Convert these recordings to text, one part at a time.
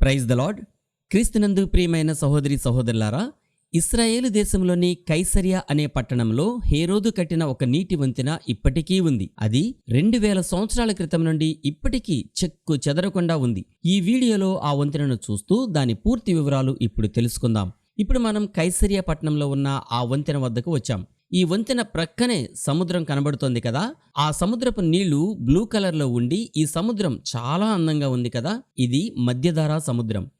Praise the lord క్రీస్తునందు ప్రియమైన సహోదరి సహోదరులారా ఇస్రాయేలు దేశంలోని కైసరియా అనే పట్టణంలో హేరోదు కట్టిన ఒక నీటి వంతెన ఇప్పటికీ ఉంది. అది రెండు వేల సంవత్సరాల క్రితం నుండి ఇప్పటికీ చెక్కు చెదరకుండా ఉంది. ఈ వీడియోలో ఆ వంతెనను చూస్తూ దాని పూర్తి వివరాలు ఇప్పుడు తెలుసుకుందాం. ఇప్పుడు మనం కైసరియా పట్టణంలో ఉన్న ఆ వంతెన వద్దకు వచ్చాం. ఈ వంతెన ప్రక్కనే సముద్రం కనబడుతోంది కదా. ఆ సముద్రపు నీళ్ళు బ్లూ కలర్లో ఉండి ఈ సముద్రం చాలా అందంగా ఉంది కదా. ఇది మధ్యధారా సముద్రం.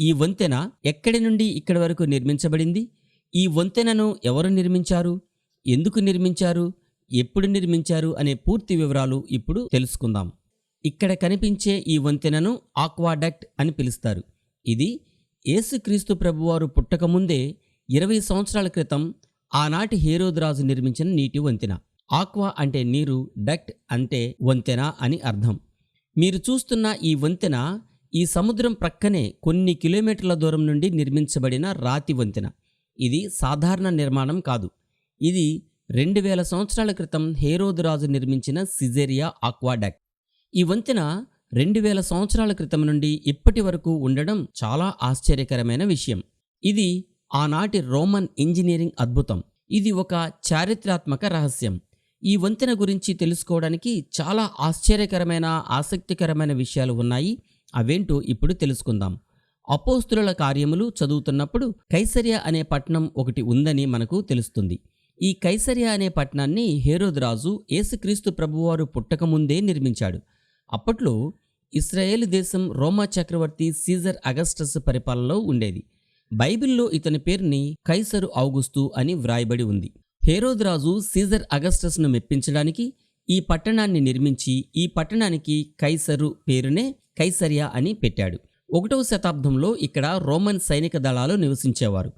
ఈ వంతెన ఎక్కడి నుండి ఇక్కడి వరకు నిర్మించబడింది? ఈ వంతెనను ఎవరు నిర్మించారు? ఎందుకు నిర్మించారు? ఎప్పుడు నిర్మించారు? అనే పూర్తి వివరాలు ఇప్పుడు తెలుసుకుందాం. ఇక్కడ కనిపించే ఈ వంతెనను ఆక్వాడక్ట్ అని పిలుస్తారు. ఇది యేసుక్రీస్తు ప్రభువారు పుట్టకముందే ఇరవై సంవత్సరాల క్రితం ఆనాటి హేరోద్రాజు నిర్మించిన నీటి వంతెన. ఆక్వా అంటే నీరు డక్ట్ అంటే వంతెన అని అర్థం. మీరు చూస్తున్న ఈ వంతెన ఈ సముద్రం ప్రక్కనే కొన్ని కిలోమీటర్ల దూరం నుండి నిర్మించబడిన రాతి వంతెన. ఇది సాధారణ నిర్మాణం కాదు. ఇది రెండు వేల సంవత్సరాల క్రితం హేరోదు రాజు నిర్మించిన సిజేరియా ఆక్వాడాక్. ఈ వంతెన రెండు వేల సంవత్సరాల క్రితం నుండి ఇప్పటి వరకు ఉండడం చాలా ఆశ్చర్యకరమైన విషయం. ఇది ఆనాటి రోమన్ ఇంజనీరింగ్ అద్భుతం. ఇది ఒక చారిత్రాత్మక రహస్యం. ఈ వంతెన గురించి తెలుసుకోవడానికి చాలా ఆశ్చర్యకరమైన ఆసక్తికరమైన విషయాలు ఉన్నాయి. అవేంటో ఇప్పుడు తెలుసుకుందాం. అపోస్తుల కార్యములు చదువుతున్నప్పుడు కైసర్య అనే పట్టణం ఒకటి ఉందని మనకు తెలుస్తుంది. ఈ కైసర్య అనే పట్టణాన్ని హేరోద్ రాజు ప్రభువారు పుట్టకముందే నిర్మించాడు. అప్పట్లో ఇస్రాయేల్ దేశం రోమా చక్రవర్తి సీజర్ అగస్టస్ పరిపాలనలో ఉండేది. బైబిల్లో ఇతని పేరుని కైసరు ఔగుస్తు అని వ్రాయబడి ఉంది. హేరోద్ రాజు సీజర్ అగస్టస్ను మెప్పించడానికి ఈ పట్టణాన్ని నిర్మించి ఈ పట్టణానికి కైసరు పేరునే కైసరియా అని పెట్టాడు. ఒకటవ శతాబ్దంలో ఇక్కడ రోమన్ సైనిక దళాలు నివసించేవారు.